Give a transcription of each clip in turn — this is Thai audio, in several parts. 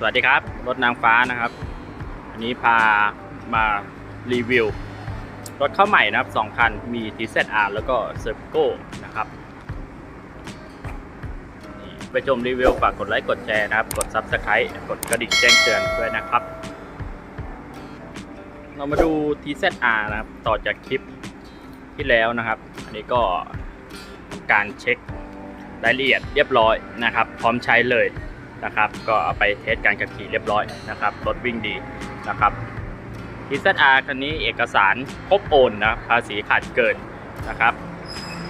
สวัสดีครับ รถนางฟ้านะครับ อันนี้พามารีวิว รถเข้าใหม่นะครับสองคันมี TZR แล้วก็ c e r v i c o นะครับไปชมรีวิวฝากกดไลค์กดแชร์นะครับ กด Subscribe กดกระดิ่งแจ้งเตือนด้วยนะครับ เรามาดู TZR นะครับ ต่อจากคลิปที่แล้วนะครับ อันนี้ก็การเช็ครายละเอียดเรียบร้อยนะครับ พร้อมใช้เลย นะครับ ก็เอาไปเทสการขับขี่เรียบร้อยนะครับ รถวิ่งดีนะครับ TZR คันนี้เอกสารครบโอนนะภาษีขาดเกินนะครับ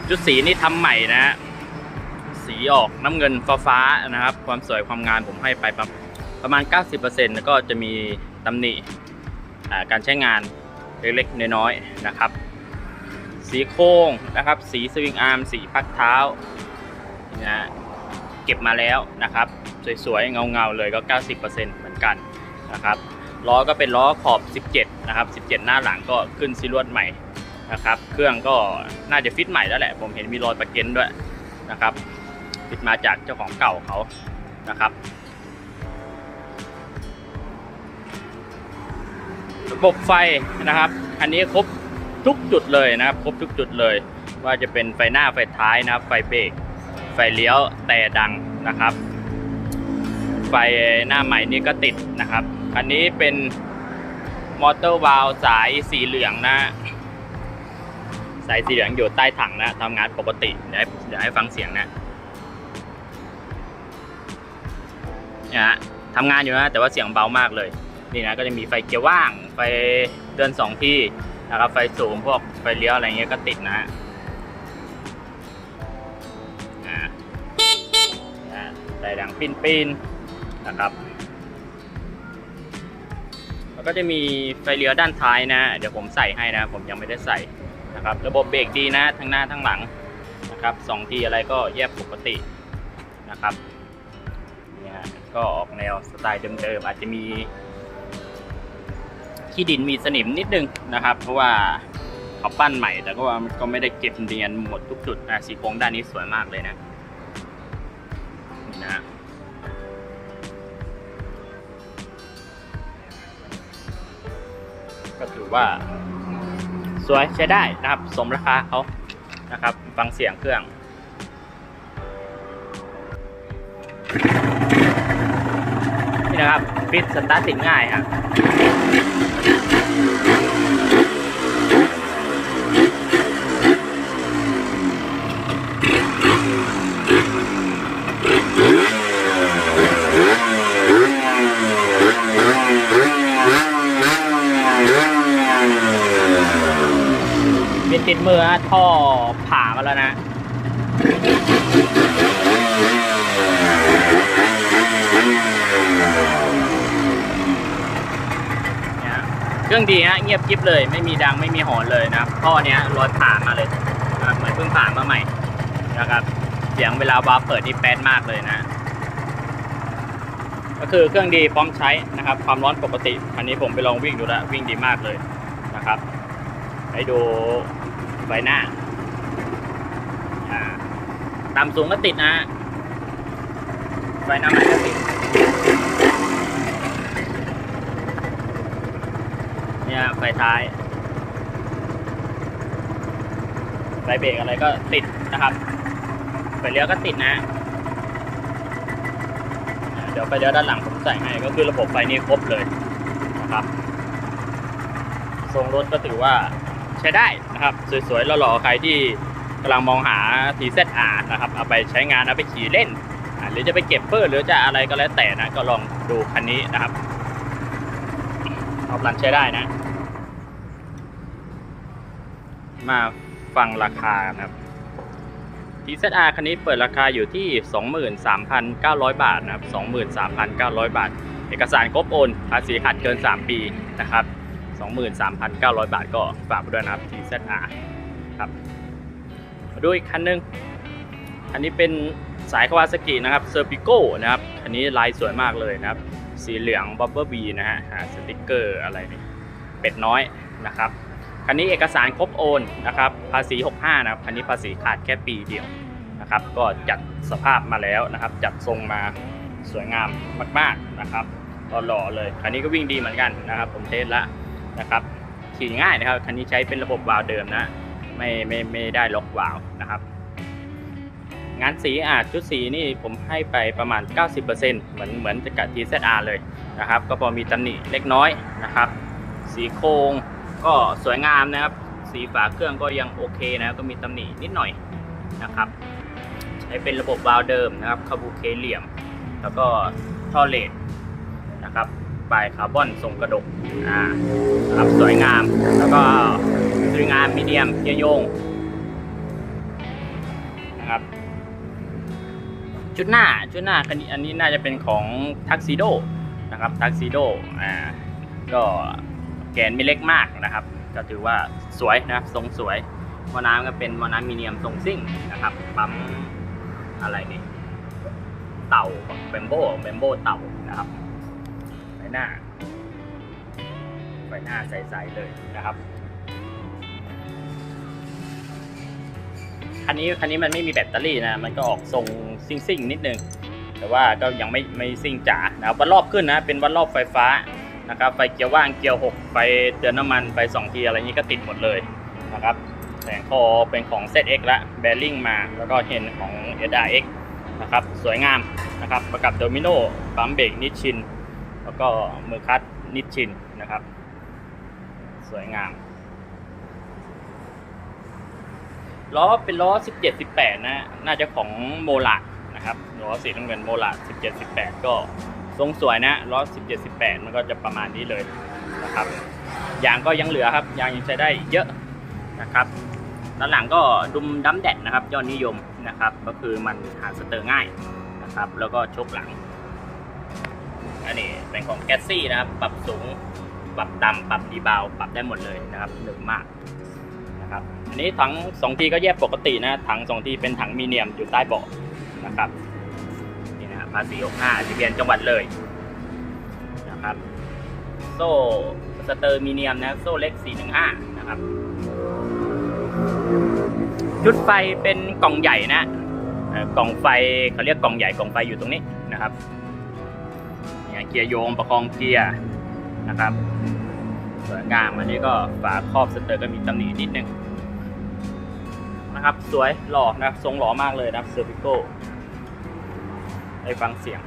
ชุดสีนี่ทำใหม่นะสีออกน้ำเงินฟ้าฟ้านะครับ ความสวยความงามผมให้ไปประประมาณ 90%แล้วก็จะมีตำหนิการใช้งานเล็กๆน้อยๆนะครับ สีโค้งนะครับ สีสวิงอาร์ม สีพักเท้านะ เก็บมาแล้วนะครับ สวยๆ เงาๆ เลยก็ 90%เหมือนกันนะครับล้อก็เป็นล้อขอบ 17 นะครับ 17 หน้าหลังก็ขึ้นซีลวดใหม่นะครับ เครื่องก็น่าจะฟิตใหม่แล้วแหละ ผมเห็นมีรอยประเก็นด้วยนะครับ ฟิตมาจากเจ้าของเก่าเขานะครับ ระบบไฟนะครับ อันนี้ครบทุกจุดเลยนะครับ ครบทุกจุดเลย ว่าจะเป็นไฟหน้าไฟท้ายนะครับ ไฟเบรก ฟเลี้ยวแต่ดังนะครับ ไฟหน้าใหม่นี่ก็ติดนะครับอันนี้เป็นมอเตอร์วาลสายสีเหลืองนะ สายสีเหลืองอยู่ใต้ถังนะทำงานปกติ เดี๋ยวให้เดี๋ยวให้ฟังเสียงนะนี่ฮะทำงานอยู่นะ แต่ว่าเสียงเบามากเลย นี่นะก็จะมีไฟเกียร์ว่าง ไฟเตือนสองที่นะครับไฟสูงพวกไฟเลี้ยวอะไรเงี้ยก็ติดนะฮะ อ่ายดังปิ้นปินๆนะครับ แล้วก็จะมีไฟเลี้ยวด้านท้ายนะ เดี๋ยวผมใส่ให้นะ ผมยังไม่ได้ใส่นะครับ ระบบเบรกดีนะ ทั้งหน้าทั้งหลังนะครับสองทีอะไรก็แยกปกตินะครับเนี่ยฮะก็ออกแนวสไตล์เดิมๆอาจจะมีขี้ดินมีสนิมนิดนึงนะครับ เพราะว่าเขาปั้นใหม่แต่ก็ว่ามันก็ไม่ได้เก็บเนียนหมดทุกจุดนะสีโค้งด้านนี้สวยมากเลยนะ ก็ถือว่า สวยใช้ได้นะครับ สมราคาเขานะครับ ฟังเสียงเครื่องนี่นะครับฟิตสตาร์ทติดง่ายครับ มีติดมือฮะ ท่อผ่ามาแล้วนะเครื่องดีฮะเงียบกริบเลย ไม่มีดังไม่มีหอนเลยนะท่อเนี้ยรอยผ่ามาเลยนะเหมือนเพิ่งผ่ามาใหม่นะครับ เสียงเวลาวาล์เปิดนี่แป๊ดมากเลยนะ ก็คือเครื่องดีพร้อมใช้นะครับ ความร้อนปกติอันนี้ผมไปลองวิ่งดูแล้ววิ่งดีมากเลยนะครับ ให้ดู ใบหน้าต่ำสูงก็ติดนะไฟหน้าใหม่ก็ติดเนี่ยไฟท้าย ไฟเบรกอะไรก็ติดนะครับ ไฟเลี้ยวก็ติดนะเดี๋ยวไฟเลี้ยวด้านหลังผมใส่ให้ก็คือระบบไฟนี้ครบเลยนะครับทรงรถก็ถือว่า ใช้ได้นะครับ สวยๆหล่อๆใครที่กำลังมองหา TZR นะครับ เอาไปใช้งานเอาไปขี่เล่น หรือจะไปเก็บเพื่อหรือจะอะไรก็แล้วแต่นะก็ลองดูคันนี้นะครับเอาพลันใช้ได้นะ มาฟังราคานะครับ TZR คันนี้เปิดราคาอยู่ที่ 23,900 บาทนะครับ 23,900 บาท เอกสารครบโอนภาษีขาดเกิน 3 ปีนะครับ 23,900 บาทก็ฝากด้วยนะครับ TZR ครับมาดูอีกคันหนึง อันนี้เป็นสายคาวาซากินะครับเซอร์ปิโก้นะครับ อันนี้ลายสวยมากเลยนะครับ สีเหลืองบับเบิลบีนะฮะหาสติกเกอร์อะไรนี่เป็ดน้อยนะครับคันนี้เอกสารครบโอนนะครับภาษี 65 นะครับคันนี้ภาษีขาดแค่ปีเดียวนะครับ ก็จัดสภาพมาแล้วนะครับ จัดทรงมาสวยงามมาก ๆนะครับหล่อๆเลย คันนี้ก็วิ่งดีเหมือนกันนะครับ ผมเทสแล้ว นะครับขี่ง่ายนะครับคันนี้ใช้เป็นระบบวาล์วเดิมนะ ไม่ไม่ไม่ได้ล็อกวาล์วนะครับ งานสีอาจชุดสีนี่ผมให้ไปประมาณ 90%เหมือนเหมือนกับ TZR เลยนะครับ ก็พอมีตำหนิเล็กน้อยนะครับ สีโครงก็สวยงามนะครับ สีฝาเครื่องก็ยังโอเคนะก็มีตำหนินิดหน่อยนะครับ ใช้เป็นระบบวาล์วเดิมนะครับคาบูเคเหลี่ยม แล้วก็ท่อเลดนะครับ ปลายคาร์บอนทรงกระดกอ่าครับสวยงาม แล้วก็สวยงามมีเดียมเกียร์โยงนะครับชุดหน้าชุดหน้าคันนี้อันนี้น่าจะเป็นของทักซิโดนะครับทักซิโดอ่าก็แกนไม่เล็กมากนะครับ ก็ถือว่าสวยนะครับทรงสวยมอน้ำก็เป็นมอน้ำมีเนียมทรงซิ่งนะครับปั๊มอะไรนี่เต่าเบมโบเบมโบเต่านะครับ หน้า ไฟหน้าใสๆเลยนะครับ คันนี้คันนี้มันไม่มีแบตเตอรี่นะ มันก็ออกทรงซิ่งๆนิดนึง แต่ว่าก็ยังไม่ไม่ซิ่งจ๋านะครับวันรอบขึ้นนะ เป็นวันรอบไฟฟ้านะครับ ไฟเกียร์ว่าง เกียร์หกไฟเตือนน้ำมัน ไฟสองทีอะไรนี้ก็ติดหมดเลยนะครับ แสงคอเป็นของ ZX ละ แบริ่งมา แล้วก็เห็นของ SRX นะครับ สวยงามนะครับ ประกับโดมิโนปั๊มเบรกนิชชิน แล้วก็มือคัดนิชชินนะครับ สวยงาม ล้อเป็นล้อ 17 18 นะ น่าจะของโมลานะครับ ล้อสีน้ำเงินโมลาด17 18 ก็ทรงสวยนะ ล้อ 17 18 มันก็จะประมาณนี้เลยนะครับ ยางก็ยังเหลือครับ ยางยังใช้ได้เยอะนะครับด้านหลังก็ดุมดัมแดดนะครับ ยอดนิยมนะครับ ก็คือมันหาสเตอร์ง่ายนะครับ แล้วก็ชกหลัง อันนี้เป็นของแกสซี่นะครับ ปรับสูง ปรับต่ำปรับดีเบา ปรับได้หมดเลยนะครับหนึบมากนะครับ อันนี้ถังสองทีก็แยกปกตินะ ถังสองทีเป็นถังมีเนียมอยู่ใต้เบาะนะครับ นี่นะภาษี65ทะเบียนจังหวัดเลยนะครับ โซ่สเตอร์มีเนียมนะ โซ่เล็ก 415 นะครับ ชุดไฟเป็นกล่องใหญ่นะกล่องไฟเขาเรียกกล่องใหญ่กล่องไฟอยู่ตรงนี้นะครับ เนี่ยเกียร์โยงประคองเกียร์นะครับสวยงามอันนี้ก็ฝาครอบสเตอร์ก็มีตำหนินิดนึงนะครับสวยหล่อนะครับทรงหล่อมากเลยนะครับเซอร์ i ิโก้ได้ฟังเสียง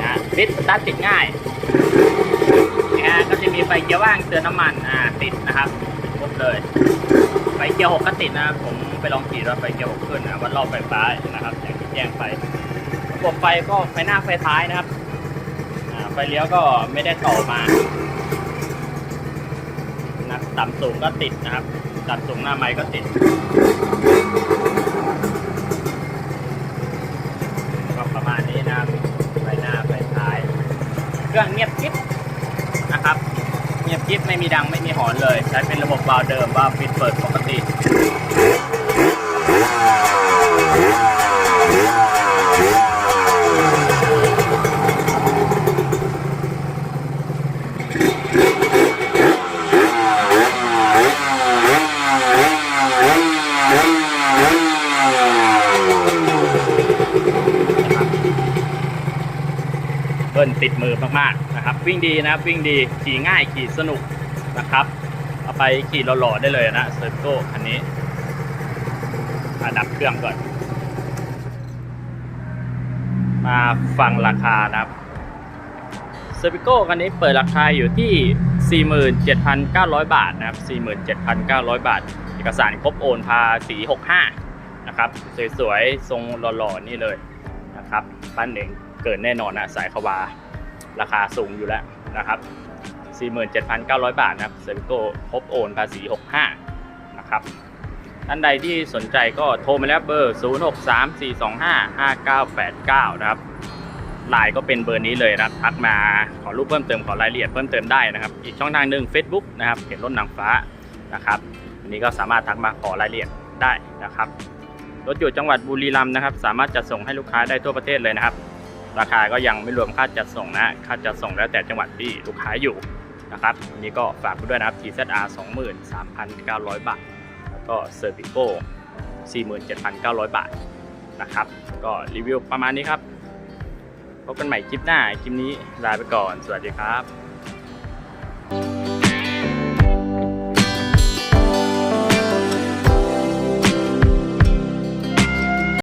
นะฟิตสตาร์ทติดง่าย มีไฟเกียร์ว่างเตือนน้ำมันอ่าติดนะครับครบเลย ไฟเกียร์หกก็ติดนะครับผมไปลองขี่รถไฟเกียร์หกขึ้นนะวัดรอบไฟฟ้านะครับอย่างที่แจ้งไประบบไฟก็ไฟหน้าไฟท้ายนะครับอ่าไฟเลี้ยวก็ไม่ได้ต่อมานะต่ำสูงก็ติดนะครับต่ำสูงหน้าไม้ก็ติดก็ประมาณนี้นะครับไฟหน้าไฟท้าย เครื่องเงียบกิ๊บ กิ๊บไม่มีดังไม่มีหอนเลย ใช้เป็นระบบวาล์วเดิมว่าล์วปิดเปิดปกติเบิ้ลติดมือมากๆ นะครับวิ่งดีนะครับวิ่งดีขี่ง่ายขี่สนุกนะครับเอาไปขี่หล่อๆได้เลยนะเซอร์โก้คันนี้อะดับเครื่องก่อน มาฟังราคานะครับเซอร์โก้คันนี้เปิดราคาอยู่ที่ 47,900 บาทนะครับ47,900 บาท เอกสารครบโอนภาษี65นะครับสวยๆทรงหล่อๆนี่เลยนะครับบ้านเองเกินแน่นอนนะสายขวา ราคาสูงอยู่แล้วนะครับ 47,900 บาทนะครับเซอร์ i โก้ครบโอนภาษี 65 นะครับท่านใดที่สนใจก็โทรมาแล้วเบอร์ 0634255989 นะครับไลน์ก็เป็นเบอร์นี้เลยนะครับทักมาขอรูปเพิ่มเติมขอรายละเอียดเพิ่มเติมได้นะครับ อีกช่องทางหนึ่ง Facebook นะครับเห็นรถนางฟ้านะครับอันนี้ก็สามารถทักมาขอรายละเอียดได้นะครับรถอยู่จังหวัดบุรีรัมย์นะครับ สามารถจัดส่งให้ลูกค้าได้ทั่วประเทศเลยนะครับ ราคาก็ยังไม่รวมค่าจัดส่งนะ ค่าจัดส่งแล้วแต่จังหวัดที่ลูกค้าอยู่นะครับอันนี้ก็ฝากไปด้วยนะครับ TZR 23,900 บาท แล้วก็ Cervico 47,900 บาทนะครับ ก็รีวิวประมาณนี้ครับ พบกันใหม่คลิปหน้า คลิปนี้ลาไปก่อน สวัสดีครับ